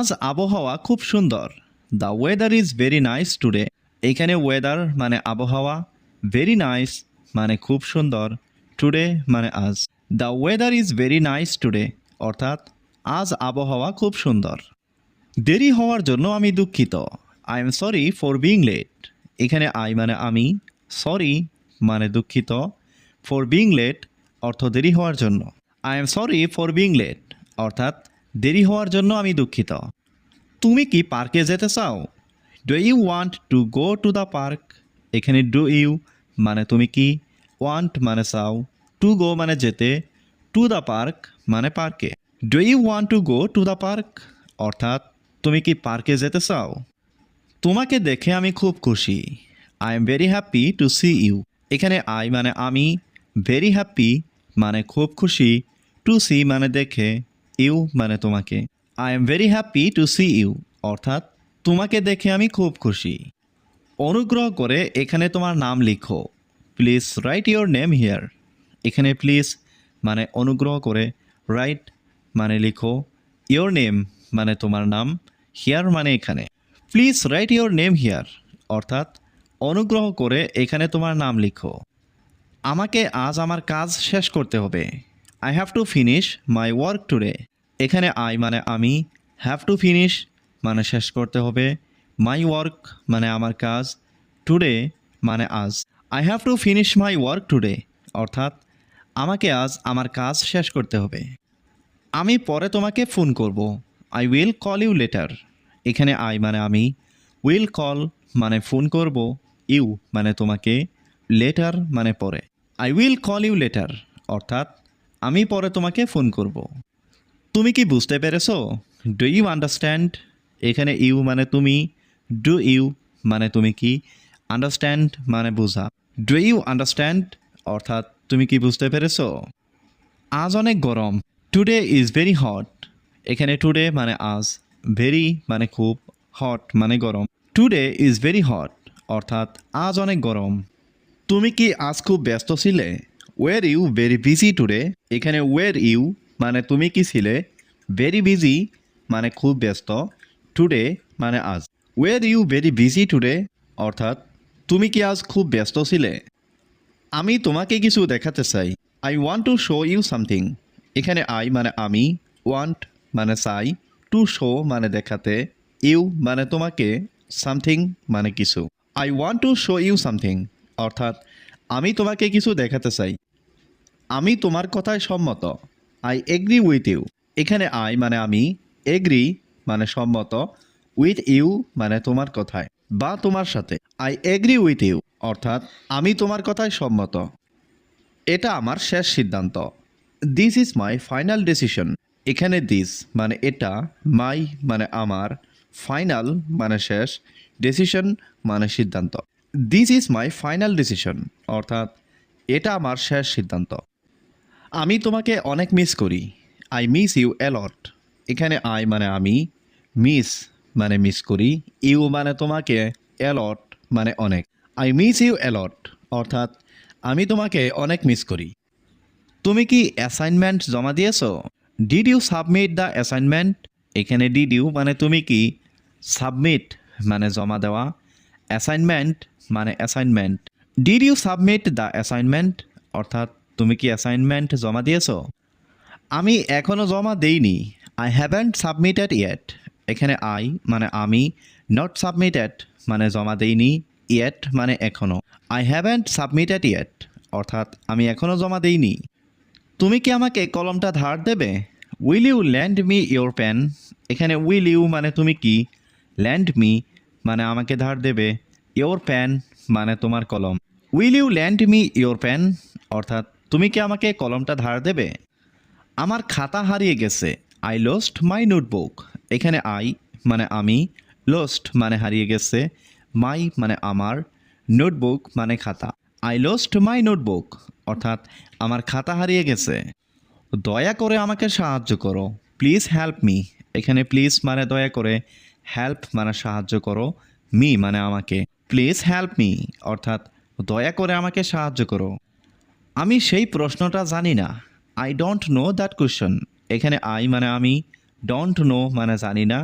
আজ আবহাওয়া খুব সুন্দর। The weather is very nice today এখানে ওয়েদার মানে আবহাওয়া ভেরি নাইস মানে খুব সুন্দর টুডে মানে আজ। The weather is very nice today অর্থাৎ আজ আবহাওয়া খুব সুন্দর। দেরি হওয়ার জন্য আমি দুঃখিত। I am sorry for being late এখানে আই মানে আমি সরি মানে দুঃখিত। ফর বিং লেট অর্থ দেরি হওয়ার জন্য। I am sorry for being late অর্থাৎ দেরি হওয়ার জন্য আমি দুঃখিত। তুমি কি পার্কে যেতে চাও? Do you want to go to the park এখানে ডু ইউ মানে তুমি কি? ওয়ান্ট মানে চাও। টু গো মানে যেতে। টু দ্য পার্ক মানে পার্কে। Do you want to go to the park অর্থাৎ, তুমি কি পার্কে যেতে চাও? তোমাকে দেখে আমি খুব খুশি। I am very happy to see you এখানে আই মানে আমি। ভেরি হ্যাপি মানে খুব খুশি। টু সি মানে দেখে। ইউ মানে তোমাকে। I am very happy to see you অর্থাৎ, তোমাকে দেখে আমি খুব খুশি। অনুগ্রহ করে এখানে তোমার নাম লিখো। Please write your name here এখানে প্লিজ মানে অনুগ্রহ করে রাইট মানে লিখো। ইয়োর নেম মানে তোমার নাম। হিয়ার মানে এখানে। Please write your name here অর্থাৎ, অনুগ্রহ করে এখানে তোমার নাম লিখো। আমাকে আজ আমার কাজ শেষ করতে হবে। I have to finish my work today এখানে আই মানে আমি হ্যাভ টু ফিনিশ মানে শেষ করতে হবে মাই ওয়ার্ক মানে আমার কাজ টুডে মানে আজ। I have to finish my work today অর্থাৎ আমাকে আজ আমার কাজ শেষ করতে হবে। আমি পরে তোমাকে ফোন করব I will call you later এখানে আই মানে আমি উইল কল মানে ফোন করব ইউ মানে তোমাকে লেটার মানে পরে। I will call you later অর্থাৎ আমি পরে তোমাকে ফোন করব। তুমি কি বুঝতে পেরেছ? ডু ইউ আন্ডারস্ট্যান্ড এখানে ইউ মানে তুমি। ডু ইউ মানে তুমি কি? আন্ডারস্ট্যান্ড মানে বোঝা। ডু ইউ আন্ডারস্ট্যান্ড অর্থাৎ তুমি কি বুঝতে পেরেছ? আজ অনেক গরম। টুডে ইজ ভেরি হট এখানে টুডে মানে আজ। ভেরি মানে খুব হট মানে গরম। টুডে ইজ ভেরি হট অর্থাৎ আজ অনেক গরম। তুমি কি আজ খুব ব্যস্ত ছিলে? Were you very busy today এখানে ওয়ের ইউ মানে তুমি কি ছিলে? ভেরি বিজি মানে খুব ব্যস্ত। টুডে মানে আজ। Were you very busy today অর্থাৎ, তুমি কি আজ খুব ব্যস্ত ছিলে? আমি তোমাকে কিছু দেখাতে চাই। I want to show you something এখানে আই মানে আমি ওয়ান্ট মানে চাই। টু শো মানে দেখাতে ইউ মানে তোমাকে সামথিং মানে কিছু। I want to show you something অর্থাৎ, আমি তোমাকে কিছু দেখাতে চাই। আমি তোমার কথায় সম্মত। আই এগ্রি উইথ ইউ এখানে আই মানে আমি এগ্রি মানে সম্মত উইথ ইউ মানে তোমার কথায়, বা তোমার সাথে। আই এগ্রি উইথ ইউ অর্থাৎ আমি তোমার কথায় সম্মত। এটা আমার শেষ সিদ্ধান্ত। This is my final decision এখানে দিস মানে এটা মাই মানে আমার ফাইনাল মানে শেষ ডিসিশন মানে সিদ্ধান্ত। This is my final decision অর্থাৎ এটা আমার শেষ সিদ্ধান্ত। আমি তোমাকে অনেক মিস করি। I miss you a lot এখানে আই মানে আমি মিস মানে মিস করি ইউ মানে তোমাকে অ্যালট মানে অনেক। আই মিস ইউ অ্যালট অর্থাৎ আমি তোমাকে অনেক মিস করি। তুমি কি অ্যাসাইনমেন্ট জমা দিয়েছ? Did you submit the assignment এখানে ডিড ইউ মানে তুমি কি সাবমিট মানে জমা দেওয়া। অ্যাসাইনমেন্ট মানে assignment did you submit the assignment অর্থাৎ তুমি কি অ্যাসাইনমেন্ট জমা দিয়েছ? আমি এখনও জমা দেইনি। আই হ্যাভেন্ট সাবমিটেড ইয়েট এখানে আই মানে আমি নট সাবমিটেড মানে জমা দেইনি ইয়েট মানে এখনও আই হ্যাভেন্ট সাবমিটেড ইয়েট অর্থাৎ আমি এখনও জমা দেইনি। তুমি কি আমাকে কলমটা ধার দেবে? Will you lend me your pen এখানে উইল ইউ মানে তুমি কি? ল্যান্ড মি মানে আমাকে ধার দেবে। ইয়োর পেন মানে তোমার কলম। Will you lend me your pen অর্থাৎ তুমি কি আমাকে কলমটা ধার দেবে? আমার খাতা হারিয়ে গেছে। আই লস্ট মাই নোটবুক এখানে আই মানে আমি লস্ট মানে হারিয়ে গেছে। মাই মানে আমার নোটবুক মানে খাতা। আই লস্ট মাই নোটবুক অর্থাৎ আমার খাতা হারিয়ে গেছে। দয়া করে আমাকে সাহায্য করো। প্লিজ হেল্প মি এখানে প্লিজ মানে দয়া করে হেল্প মানে সাহায্য করো। মি মানে আমাকে। প্লিজ হেল্প মি অর্থাৎ দয়া করে আমাকে সাহায্য করো। আমি সেই প্রশ্নটা জানি না। I don't know that question এখানে আই মানে আমি ডোন্ট নো মানে জানি না।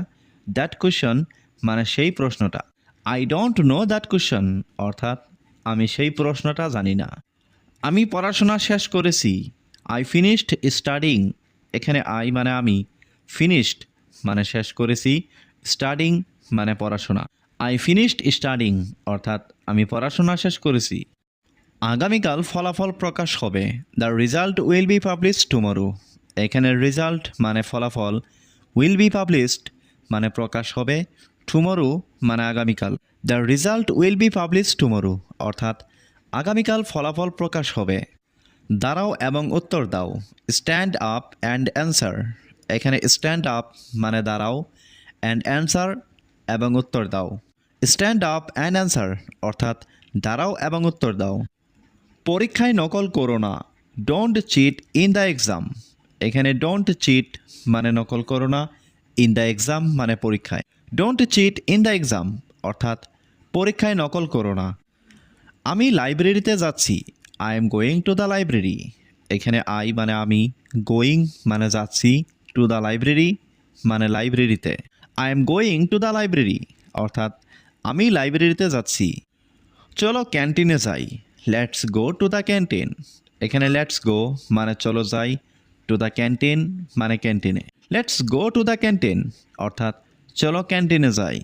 দ্যাট কোয়েশন মানে সেই প্রশ্নটা। I don't know that question অর্থাৎ আমি সেই প্রশ্নটা জানি না। আমি পড়াশোনা শেষ করেছি। আই ফিনিশড স্টাডিং এখানে আই মানে আমি। ফিনিশড মানে শেষ করেছি। স্টাডিং মানে পড়াশোনা। আই ফিনিশড স্টাডিং অর্থাৎ আমি পড়াশোনা শেষ করেছি। আগামীকাল ফলাফল প্রকাশ হবে। The result will be publish tomorrow এখানে রেজাল্ট মানে ফলাফল উইল বি পাবলিশড মানে প্রকাশ হবে টুমরো মানে আগামীকাল। The result will be publish tomorrow অর্থাৎ আগামীকাল ফলাফল প্রকাশ হবে। দাঁড়াও এবং উত্তর দাও। স্ট্যান্ড আপ অ্যান্ড অ্যান্সার এখানে স্ট্যান্ড আপ মানে দাঁড়াও অ্যান্ড অ্যান্সার এবং উত্তর দাও। স্ট্যান্ড আপ অ্যান্ড অ্যান্সার অর্থাৎ দাঁড়াও এবং উত্তর দাও। পরীক্ষায় নকল করো না। Don't cheat in the exam এখানে ডোন্ট চিট মানে নকল করো না ইন দ্য এক্সাম মানে পরীক্ষায়। Don't cheat in the exam অর্থাৎ পরীক্ষায় নকল করো না। আমি লাইব্রেরিতে যাচ্ছি। I am going to the library এখানে আই মানে আমি গোয়িং মানে যাচ্ছি টু দ্য লাইব্রেরি মানে লাইব্রেরিতে I am going to the library অর্থাৎ আমি লাইব্রেরিতে যাচ্ছি। চলো ক্যান্টিনে যাই। Let's go to the canteen এখানে লেটস গো মানে চলো যাই টু দ্য ক্যান্টিন মানে ক্যান্টিনে let's go to the canteen অর্থাৎ চলো ক্যান্টিনে যাই।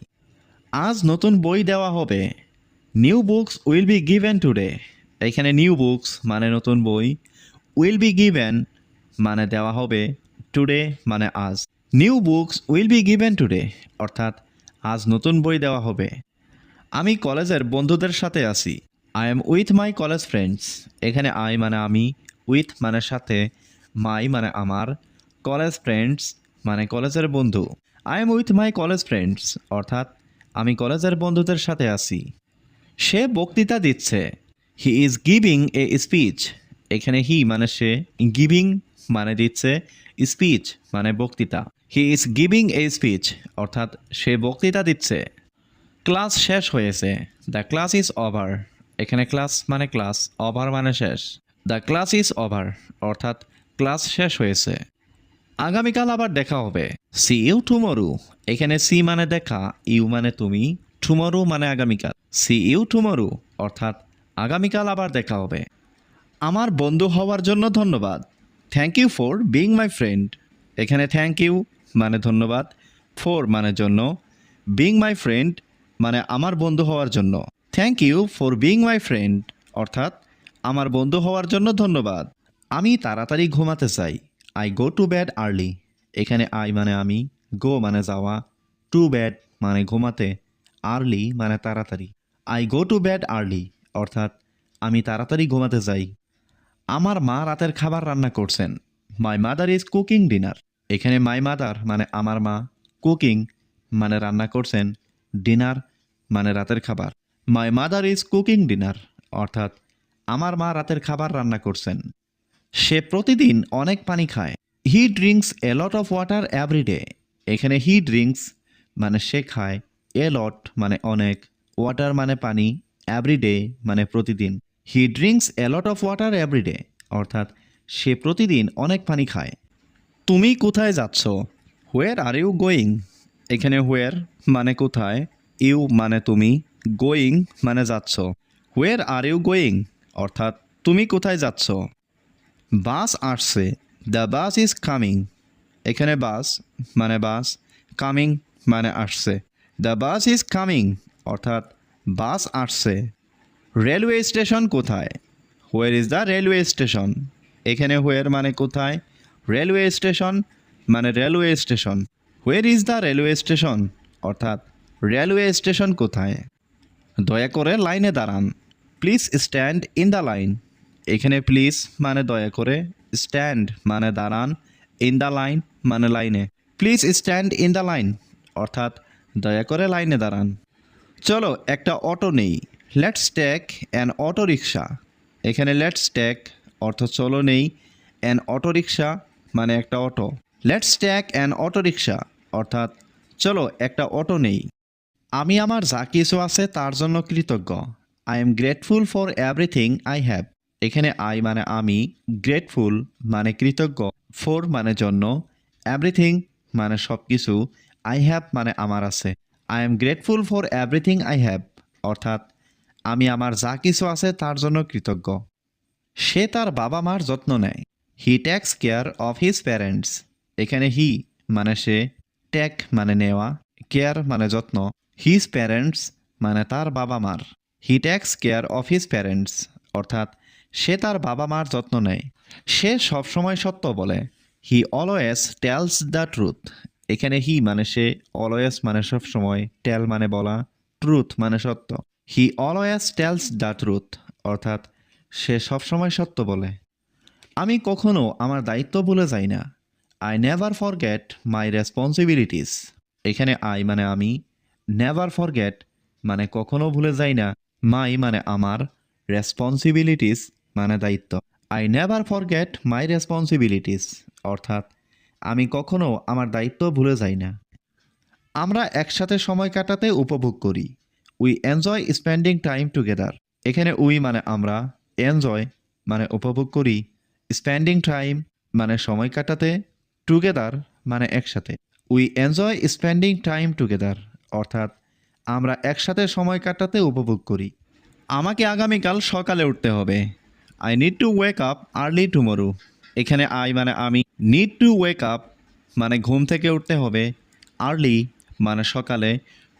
আজ নতুন বই দেওয়া হবে। New books will be given today এখানে নিউ বুকস মানে নতুন বই উইল বি গিভেন মানে দেওয়া হবে টুডে মানে আজ। New books will be given today অর্থাৎ আজ নতুন বই দেওয়া হবে। আমি কলেজের বন্ধুদের সাথে আছি। I am with my college friends এখানে আই মানে আমি উইথ মানে সাথে মাই মানে আমার কলেজ ফ্রেন্ডস মানে কলেজের বন্ধু। I am with my college friends অর্থাৎ আমি কলেজের বন্ধুদের সাথে আছি। সে বক্তৃতা দিচ্ছে। He is giving a speech এখানে হি মানে সে গিভিং মানে দিচ্ছে স্পিচ মানে বক্তৃতা। He is giving a speech অর্থাৎ সে বক্তৃতা দিচ্ছে। ক্লাস শেষ হয়েছে। দ্য ক্লাস ইজ ওভার এখানে ক্লাস মানে ক্লাস ওভার মানে শেষ। দ্য ক্লাস ইজ ওভার অর্থাৎ ক্লাস শেষ হয়েছে। আগামীকাল আবার দেখা হবে। সি ইউ টুমরু এখানে সি মানে দেখা ইউ মানে তুমি টুমরু মানে আগামীকাল। সি ইউ টুমরু অর্থাৎ আগামীকাল আবার দেখা হবে। আমার বন্ধু হওয়ার জন্য ধন্যবাদ। Thank you for being my friend এখানে থ্যাংক ইউ মানে ধন্যবাদ। ফর মানে জন্য। বিং মাই ফ্রেন্ড মানে আমার বন্ধু হওয়ার জন্য। Thank you for being my friend অর্থাৎ, আমার বন্ধু হওয়ার জন্য ধন্যবাদ। আমি তাড়াতাড়ি ঘুমাতে চাই। I go to bed early এখানে আই মানে আমি গো মানে যাওয়া। টু ব্যাড মানে ঘুমাতে। আর্লি মানে তাড়াতাড়ি। I go to bed early অর্থাৎ, আমি তাড়াতাড়ি ঘুমাতে যাই। আমার মা রাতের খাবার রান্না করছেন। My mother is cooking dinner এখানে মাই মাদার মানে আমার মা। কুকিং মানে রান্না করছেন। ডিনার মানে রাতের খাবার। My mother is cooking dinner অর্থাৎ, আমার মা রাতের খাবার রান্না করছেন। সে প্রতিদিন অনেক পানি খায়। He drinks a lot of water every day এখানে হি ড্রিঙ্কস মানে সে খায় এ লট মানে অনেক। ওয়াটার মানে পানি এভরিডে মানে প্রতিদিন। He drinks a lot of water every day অর্থাৎ, সে প্রতিদিন অনেক পানি খায়। তুমি কোথায় যাচ্ছ? হোয়ার আর ইউ গোয়িং এখানে হোয়ার মানে কোথায়? ইউ মানে তুমি। গোয়িং মানে যাচ্ছ। হোয়ার আর ইউ গোয়িং অর্থাৎ তুমি কোথায় যাচ্ছ? বাস আসছে। দ্য বাস ইজ কামিং এখানে বাস মানে বাস কামিং মানে আসছে। দ্য বাস ইজ কামিং অর্থাৎ বাস আসছে। রেলওয়ে স্টেশন কোথায়? Where is the railway station এখানে হোয়ার মানে কোথায়? রেলওয়ে স্টেশন মানে railway station where is the railway station অর্থাৎ রেলওয়ে স্টেশন কোথায়? দয়া করে লাইনে দাঁড়ান। Please stand in the line এখানে প্লিজ মানে দয়া করে স্ট্যান্ড মানে দাঁড়ান ইন দ্য লাইন মানে লাইনে please stand in the line অর্থাৎ দয়া করে লাইনে দাঁড়ান। চলো, একটা অটো নেই। Let's take an auto rickshaw এখানে লেটস টেক অর্থ চলো নেই। অ্যান অটো রিক্সা মানে একটা auto. Let's take an auto rickshaw অর্থাৎ চলো, একটা অটো নেই। আমি আমার যা কিছু আছে তার জন্য কৃতজ্ঞ। I am grateful for everything I have এখানে আই মানে আমি গ্রেটফুল মানে কৃতজ্ঞ। ফর মানে জন্য এভরিথিং মানে সব কিছু আই হ্যাভ মানে আমার আছে। I am grateful for everything I have অর্থাৎ, আমি আমার যা কিছু আছে তার জন্য কৃতজ্ঞ। সে তার বাবা মার যত্ন নেয়। He takes care of his parents এখানে হি মানে সে টেক মানে নেওয়া কেয়ার মানে যত্ন। হিজ প্যারেন্টস মানে তার বাবা মার he takes care of his parents অর্থাৎ সে তার বাবা মার যত্ন নেয়। সে সবসময় সত্য বলে he always tells the truth এখানে হি মানে সে অলওয়েজ মানে সবসময় টেল মানে বলা ট্রুথ মানে সত্য। He always tells the truth অর্থাৎ সে সবসময় সত্য বলে। আমি কখনো আমার দায়িত্ব ভুলে যাই না। I never forget my responsibilities এখানে আই মানে আমি নেভার ফরগেট মানে কখনো ভুলে যাই না, মাই মানে আমার রেসপন্সিবিলিটিস মানে দায়িত্ব। I never forget my responsibilities অর্থাৎ আমি কখনো আমার দায়িত্ব ভুলে যাই না। আমরা একসাথে সময় কাটাতে উপভোগ করি। We enjoy spending time together এখানে উই মানে আমরা এনজয় মানে উপভোগ করি। স্পেন্ডিং টাইম মানে সময় কাটাতে টুগেদার মানে একসাথে। We enjoy spending time together অর্থাৎ আমরা একসাথে সময় কাটাতে উপভোগ করি। আমাকে আগামীকাল সকালে উঠতে হবে। I need to wake up early tomorrow এখানে আই মানে আমি নিড টু ওয়েক আপ মানে ঘুম থেকে উঠতে হবে। আর্লি মানে সকালে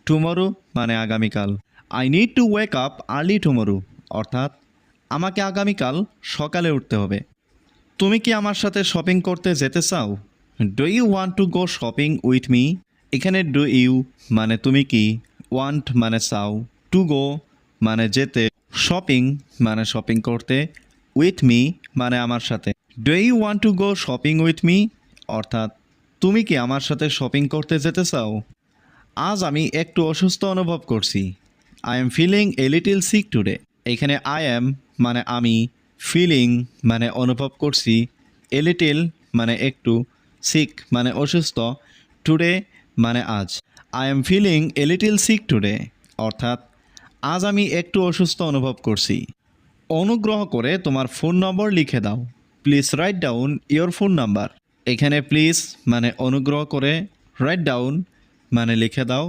টুমোরো মানে আগামীকাল। I need to wake up early tomorrow অর্থাৎ আমাকে আগামীকাল সকালে উঠতে হবে। তুমি কি আমার সাথে শপিং করতে যেতে চাও? Do you want to go shopping with me এখানে ডু ইউ মানে তুমি কি ওয়ান্ট মানে চাও টু গো মানে যেতে শপিং মানে শপিং করতে উইথ মি মানে আমার সাথে। Do you want to go shopping with me অর্থাৎ তুমি কি আমার সাথে শপিং করতে যেতে চাও? আজ আমি একটু অসুস্থ অনুভব করছি। I am feeling a little sick today এখানে আই এম মানে আমি ফিলিং মানে অনুভব করছি এ লিটিল মানে একটু সিক মানে অসুস্থ। টুডে মানে আজ। I am feeling a little sick today অর্থাৎ আজ আমি একটু অসুস্থ অনুভব করছি। অনুগ্রহ করে তোমার ফোন নম্বর লিখে দাও। Please write down your phone number এখানে প্লিজ মানে অনুগ্রহ করে রাইট ডাউন মানে লিখে দাও।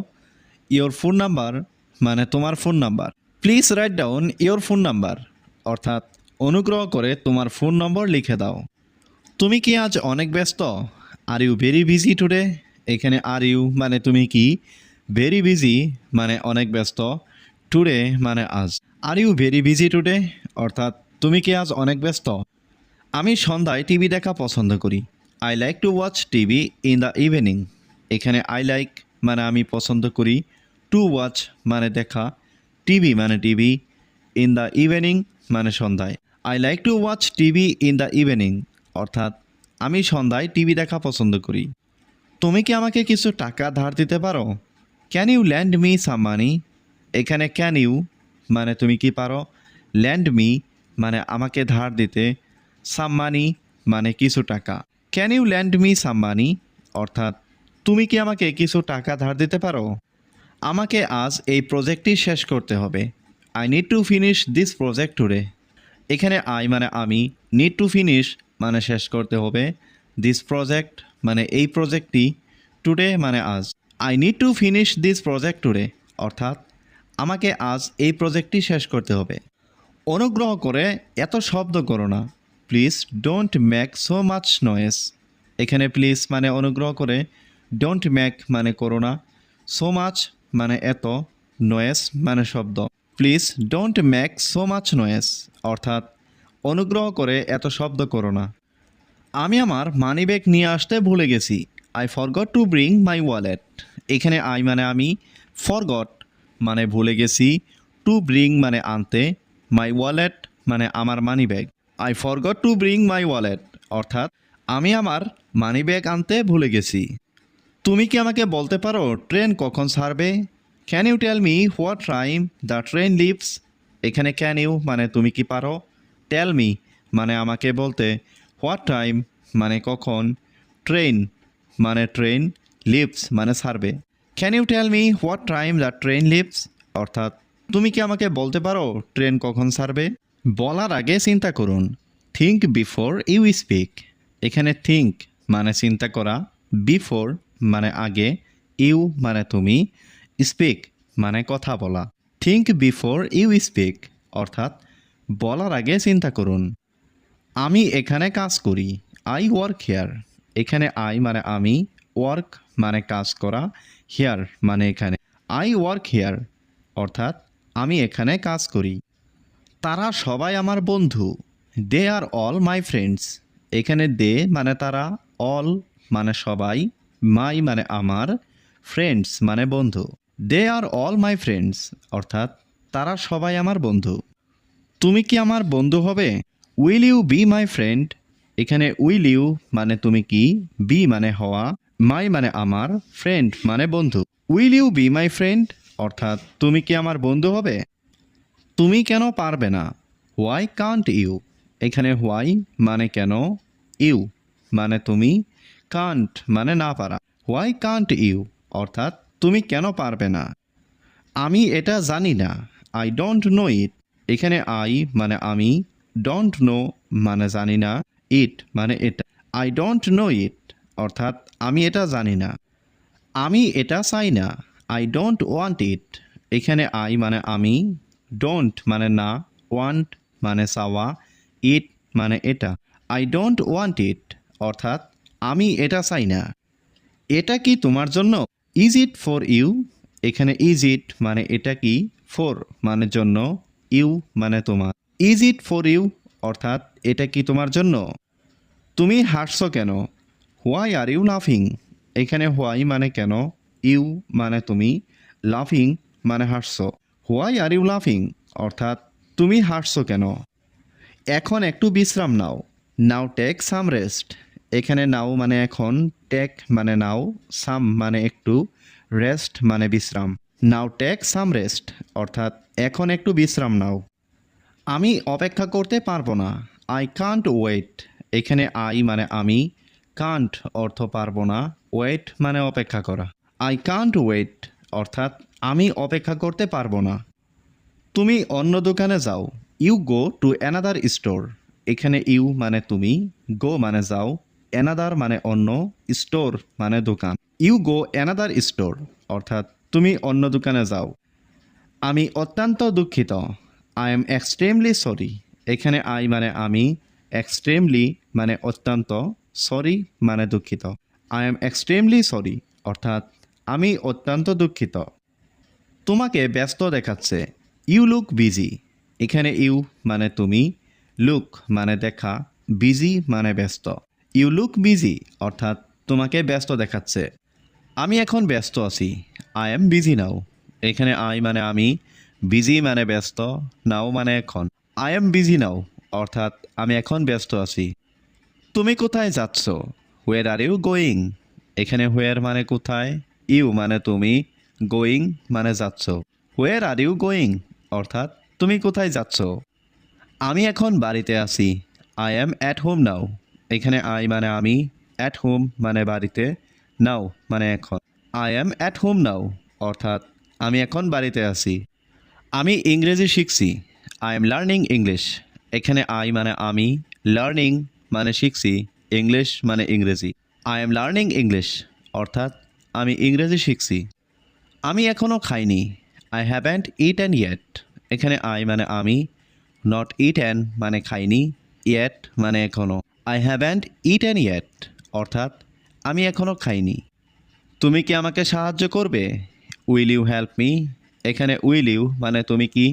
ইয়োর ফোন নাম্বার মানে তোমার phone number please write down your phone number অর্থাৎ অনুগ্রহ করে তোমার ফোন নম্বর লিখে দাও। তুমি কি আজ অনেক ব্যস্ত? Are you very busy today এখানে আর ইউ মানে তুমি কি? ভেরি বিজি মানে অনেক ব্যস্ত। টুডে মানে আজ। Are you very busy today অর্থাৎ তুমি কি আজ অনেক ব্যস্ত? আমি সন্ধ্যায় টিভি দেখা পছন্দ করি। I like to watch TV in the evening এখানে আই লাইক মানে আমি পছন্দ করি টু ওয়াচ মানে দেখা। টিভি মানে টিভি ইন দ্য ইভিনিং মানে সন্ধ্যায়। I like to watch TV in the evening অর্থাৎ আমি সন্ধ্যায় টিভি দেখা পছন্দ করি। তুমি কি আমাকে কিছু টাকা ধার দিতে পারো? Can you lend me some money এখানে ক্যান ইউ মানে তুমি কি পারো? ল্যান্ড মি মানে আমাকে ধার দিতে। সাম মানি মানে কিছু টাকা। Can you lend me some money অর্থাৎ, তুমি কি আমাকে কিছু টাকা ধার দিতে পারো? আমাকে আজ এই প্রজেক্টটি শেষ করতে হবে। I need to finish this project today এখানে আই মানে আমি নিড টু ফিনিশ মানে শেষ করতে হবে। দিস প্রজেক্ট মানে এই প্রজেক্টটি টুডে মানে আজ। I need to finish this project today অর্থাৎ আমাকে আজ এই প্রজেক্টটি শেষ করতে হবে। অনুগ্রহ করে এত শব্দ করো না। Please don't make so much noise এখানে প্লিজ মানে অনুগ্রহ করে ডোন্ট ম্যাক মানে করো না। সো মাচ মানে এত নয়েস মানে শব্দ। Please don't make so much noise অর্থাৎ অনুগ্রহ করে এত শব্দ করো না। আমি আমার মানি ব্যাগ নিয়ে আসতে ভুলে গেছি। I forgot to bring my wallet এখানে আই মানে আমি ফরগট মানে ভুলে গেছি। টু ব্রিং মানে আনতে মাই ওয়ালেট মানে আমার money bag I forgot to bring my wallet অর্থাৎ আমি আমার মানি ব্যাগ আনতে ভুলে গেছি। তুমি কি আমাকে বলতে পারো ট্রেন কখন ছাড়বে? Can you tell me what time the train leaves এখানে ক্যান ইউ মানে তুমি কি পারো? টেল মি মানে আমাকে বলতে হোয়াট টাইম মানে কখন? ট্রেন মানে ট্রেন লিভস মানে ছাড়বে can you tell me what time the train leaves অর্থাৎ, তুমি কি আমাকে বলতে পারো ট্রেন কখন সারবে? বলার আগে চিন্তা করুন। থিঙ্ক বিফোর ইউ স্পিক এখানে থিঙ্ক মানে চিন্তা করা। বিফোর মানে আগে। ইউ মানে তুমি। স্পিক মানে কথা বলা। থিঙ্ক বিফোর ইউ স্পিক অর্থাৎ, বলার আগে চিন্তা করুন। আমি এখানে কাজ করি। আই ওয়ার্ক হেয়ার এখানে আই মানে আমি ওয়ার্ক মানে কাজ করা হেয়ার মানে এখানে। আই ওয়ার্ক হেয়ার অর্থাৎ আমি এখানে কাজ করি। তারা সবাই আমার বন্ধু। দে আর অল মাই ফ্রেন্ডস এখানে দে মানে তারা অল মানে সবাই মাই মানে আমার ফ্রেন্ডস মানে বন্ধু। দে আর অল মাই ফ্রেন্ডস অর্থাৎ তারা সবাই আমার বন্ধু। তুমি কি আমার বন্ধু হবে? Will you be my friend এখানে উইল ইউ মানে তুমি কি? বি মানে হওয়া মাই মানে আমার ফ্রেন্ড মানে বন্ধু। Will you be my friend অর্থাৎ তুমি কি আমার বন্ধু হবে? তুমি কেন পারবে না? হোয়াই কান্ট ইউ এখানে হোয়াই মানে কেন? ইউ মানে তুমি কান্ট মানে না পারা। হোয়াই কান্ট ইউ অর্থাৎ তুমি কেন পারবে না? আমি এটা জানি না। আই ডোন্ট নো ইট এখানে আই মানে আমি ডোন্ট নো মানে জানি না ইট মানে এটা। আই ডোন্ট নো ইট অর্থাৎ আমি এটা জানি না। আমি এটা চাই না। আই ডোন্ট ওয়ান্ট ইট এখানে আই মানে আমি ডোন্ট মানে না ওয়ান্ট মানে চাওয়া ইট মানে এটা। আই ডোন্ট ওয়ান্ট ইট অর্থাৎ আমি এটা চাই না। এটা কি তোমার জন্য? ইজ ইট ফর ইউ এখানে ইজ ইট মানে এটা কি? ফর মানে জন্য ইউ মানে তোমার। ইজ ইট ফর ইউ অর্থাৎ, এটা কি তোমার জন্য? তুমি হাসছো কেন? হোয়াই আর ইউ লাফিং এখানে হোয়াই মানে কেন? ইউ মানে তুমি। লাফিং মানে হাসছো। হোয়াই আর ইউ লাফিং অর্থাৎ, তুমি হাসছো কেন? এখন একটু বিশ্রাম নাও। নাও টেক সাম রেস্ট এখানে নাও মানে এখন টেক মানে নাও সাম মানে একটু। রেস্ট মানে বিশ্রাম। নাও টেক সাম রেস্ট অর্থাৎ, এখন একটু বিশ্রাম নাও। আমি অপেক্ষা করতে পারব না। আই কান্ট ওয়েট এখানে আই মানে আমি। কান্ট অর্থ পারব না। ওয়েট মানে অপেক্ষা করা। আই কান্ট ওয়েট অর্থাৎ আমি অপেক্ষা করতে পারব না। তুমি অন্য দোকানে যাও। You go to another store এখানে ইউ মানে তুমি। গো মানে যাও। অ্যানাদার মানে অন্য। স্টোর মানে দোকান। ইউ গো অ্যানাদার স্টোর অর্থাৎ তুমি অন্য দোকানে যাও। আমি অত্যন্ত দুঃখিত। আই এম এক্সট্রিমলি সরি এখানে আই মানে আমি এক্সট্রিমলি মানে অত্যন্ত সরি মানে দুঃখিত। আই এম এক্সট্রিমলি সরি অর্থাৎ আমি অত্যন্ত দুঃখিত। তোমাকে ব্যস্ত দেখাচ্ছে ইউ লুক বিজি এখানে ইউ মানে তুমি লুক মানে দেখা বিজি মানে ব্যস্ত। ইউ লুক বিজি অর্থাৎ তোমাকে ব্যস্ত দেখাচ্ছে। আমি এখন ব্যস্ত আছি আই এম বিজি নাও এখানে আই মানে আমি বিজি মানে ব্যস্ত নাও মানে এখন। আই এম বিজি নাও অর্থাৎ আমি এখন ব্যস্ত আছি। তুমি কোথায় যাচ্ছ? হোয়ার আর ইউ গোয়িং এখানে হোয়ার মানে কোথায়? ইউ মানে তুমি গোয়িং মানে যাচ্ছ। হোয়ার আর ইউ গোয়িং অর্থাৎ তুমি কোথায় যাচ্ছ? আমি এখন বাড়িতে আছি। I am at home now এখানে আই মানে আমি অ্যাট হোম মানে বাড়িতে নাও মানে এখন। I am at home now অর্থাৎ আমি এখন বাড়িতে আছি। আমি ইংরেজি শিখছি। আই এম লার্নিং ইংলিশ এখানে আই মানে আমি লার্নিং মানে শিখছি ইংলিশ মানে ইংরেজি। আই এম লার্নিং ইংলিশ অর্থাৎ আমি ইংরেজি শিখছি। আমি এখনও খাইনি। I haven't it and yet এখানে আই মানে আমি নট ইট অ্যান্ড মানে খাইনি ইয়েট মানে এখনও I haven't it and yet অর্থাৎ আমি এখনও খাইনি। তুমি কি আমাকে সাহায্য করবে? উইল ইউ হেল্প মি এখানে উইল ইউ মানে তুমি কি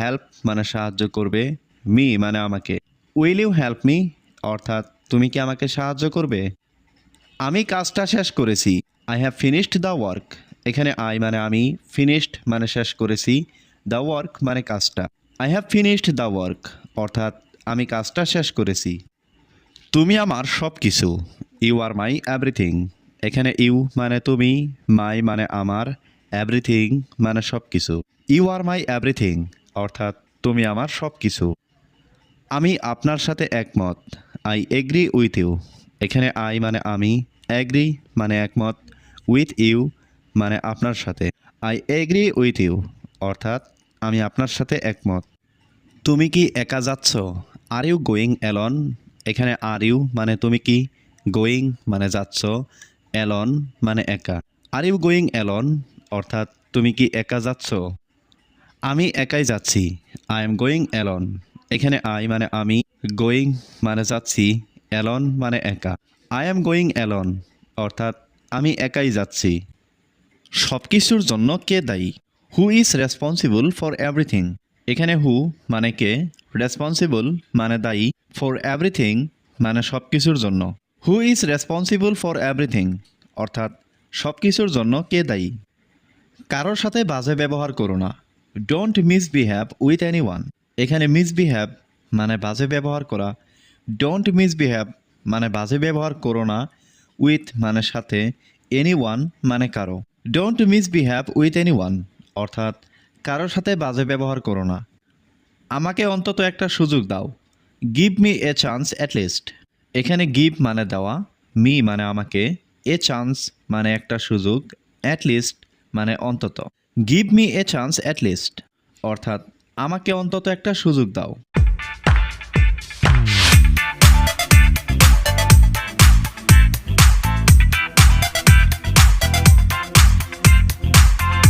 হেল্প মানে সাহায্য করবে মি মানে আমাকে। উইল ইউ হেল্প মি অর্থাৎ তুমি কি আমাকে সাহায্য করবে? আমি কাজটা শেষ করেছি। I have finished the work এখানে আই মানে আমি ফিনিশড মানে শেষ করেছি। দ্য ওয়ার্ক মানে কাজটা। I have finished the work অর্থাৎ আমি কাজটা শেষ করেছি। তুমি আমার সব কিছু ইউ আর মাই এভরিথিং এখানে ইউ মানে তুমি মাই মানে আমার। এভরিথিং মানে সব কিছু ইউ আর মাই এভরিথিং অর্থাৎ তুমি আমার সব কিছু আমি আপনার সাথে একমত। আই এগ্রি উইথ ইউ এখানে আই মানে আমি এগ্রি মানে একমত। উইথ ইউ মানে আপনার সাথে। আই এগ্রি উইথ ইউ অর্থাৎ আমি আপনার সাথে একমত। তুমি কি একা যাচ্ছ? আর ইউ গোয়িং অ্যালন এখানে আর ইউ মানে তুমি কি গোয়িং মানে যাচ্ছ? অ্যালন মানে একা। আর ইউ গোয়িং অ্যালন অর্থাৎ তুমি কি একা যাচ্ছ? আমি একাই যাচ্ছি। আই এম গোয়িং অ্যালন এখানে আই মানে আমি গোয়িং মানে যাচ্ছি অ্যালন মানে একা। আই এম গোয়িং অ্যালন অর্থাৎ আমি একাই যাচ্ছি। সব কিছুর জন্য কে দায়ী? Who is responsible for everything এখানে হু মানে কে? রেসপন্সিবল মানে দায়ী ফর এভরিথিং মানে সব কিছুর জন্য। Who is responsible for everything অর্থাৎ সব কিছুর জন্য কে দায়ী? কারোর সাথে বাজে ব্যবহার করো না। Don't misbehave with anyone এখানে মিসবিহেভ মানে বাজে ব্যবহার করা। ডোন্ট মিসবিহেভ মানে বাজে ব্যবহার করো না। উইথ মানে সাথে। এনি ওয়ান মানে কারও। Don't misbehave with anyone অর্থাৎ কারোর সাথে বাজে ব্যবহার করো না। আমাকে অন্তত একটা সুযোগ দাও। Give me a chance at least এখানে গিভ মানে দেওয়া। মি মানে আমাকে। এ চান্স মানে একটা সুযোগ। অ্যাট লিস্ট মানে অন্তত। Give me a chance at least অর্থাৎ আমাকে অন্তত একটা সুযোগ দাও।